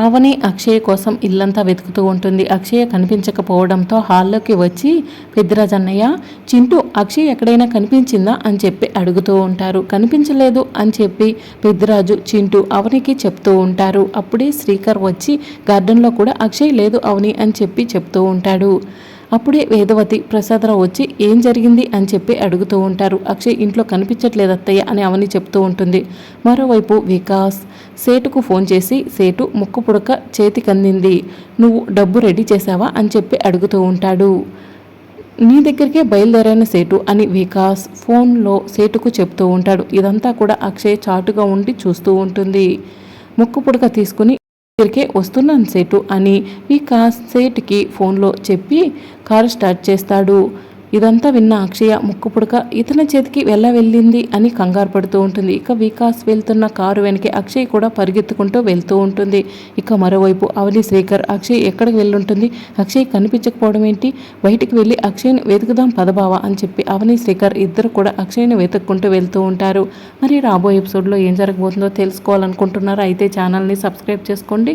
అవని అక్షయ్ కోసం ఇల్లంతా వెతుకుతూ ఉంటుంది. అక్షయ కనిపించకపోవడంతో హాల్లోకి వచ్చి పెద్దిరాజ్ అన్నయ్య చింటూ అక్షయ్ ఎక్కడైనా కనిపించిందా? అని చెప్పి అడుగుతూ ఉంటారు. కనిపించలేదు అని చెప్పి పెద్దిరాజు చింటూ అవనికి చెప్తూ ఉంటారు. అప్పుడే శ్రీకర్ వచ్చి గార్డెన్లో కూడా అక్షయ్ లేదు అవని అని చెప్పి చెప్తూ ఉంటాడు. అప్పుడే వేదవతి ప్రసాదరావు వచ్చి ఏం జరిగింది? అని చెప్పి అడుగుతూ ఉంటారు. అక్షయ్ ఇంట్లో కనిపించట్లేదు అత్తయ్య అని అవని చెప్తూ ఉంటుంది. మరోవైపు వికాస్ సేటుకు ఫోన్ చేసి సేటు ముక్కు పుడక చేతికందింది నువ్వు డబ్బు రెడీ చేశావా? అని చెప్పి అడుగుతూ ఉంటాడు. నీ దగ్గరికే బయలుదేరాను సేటు అని వికాస్ ఫోన్లో సేటుకు చెప్తూ ఉంటాడు. ఇదంతా కూడా అక్షయ్ చాటుగా ఉండి చూస్తూ ఉంటుంది. ముక్కు పుడక తీసుకుని దగ్గరికే వస్తున్నాను సేటు అని ఇక సేటుకి ఫోన్లో చెప్పి కారు స్టార్ట్ చేస్తాడు. ఇదంతా విన్న అక్షయ ముక్కు పుడక ఇతని చేతికి వెళ్ళ వెళ్ళింది అని కంగారు పడుతూ ఉంటుంది. ఇక వికాస్ వెళ్తున్న కారు వెనక అక్షయ్ కూడా పరిగెత్తుకుంటూ వెళ్తూ ఉంటుంది. ఇక మరోవైపు అవని శ్రీకర్ అక్షయ్ ఎక్కడికి వెళ్ళుంటుంది? అక్షయ్ కనిపించకపోవడం ఏంటి? బయటికి వెళ్ళి అక్షయ్ని వెతుకుదాం పదభావ అని చెప్పి అవని శ్రీకర్ ఇద్దరు కూడా అక్షయ్ని వెతుక్కుంటూ వెళ్తూ ఉంటారు. మరి రాబోయే ఎపిసోడ్లో ఏం జరగబోతుందో తెలుసుకోవాలనుకుంటున్నారా? అయితే ఛానల్ని సబ్స్క్రైబ్ చేసుకోండి.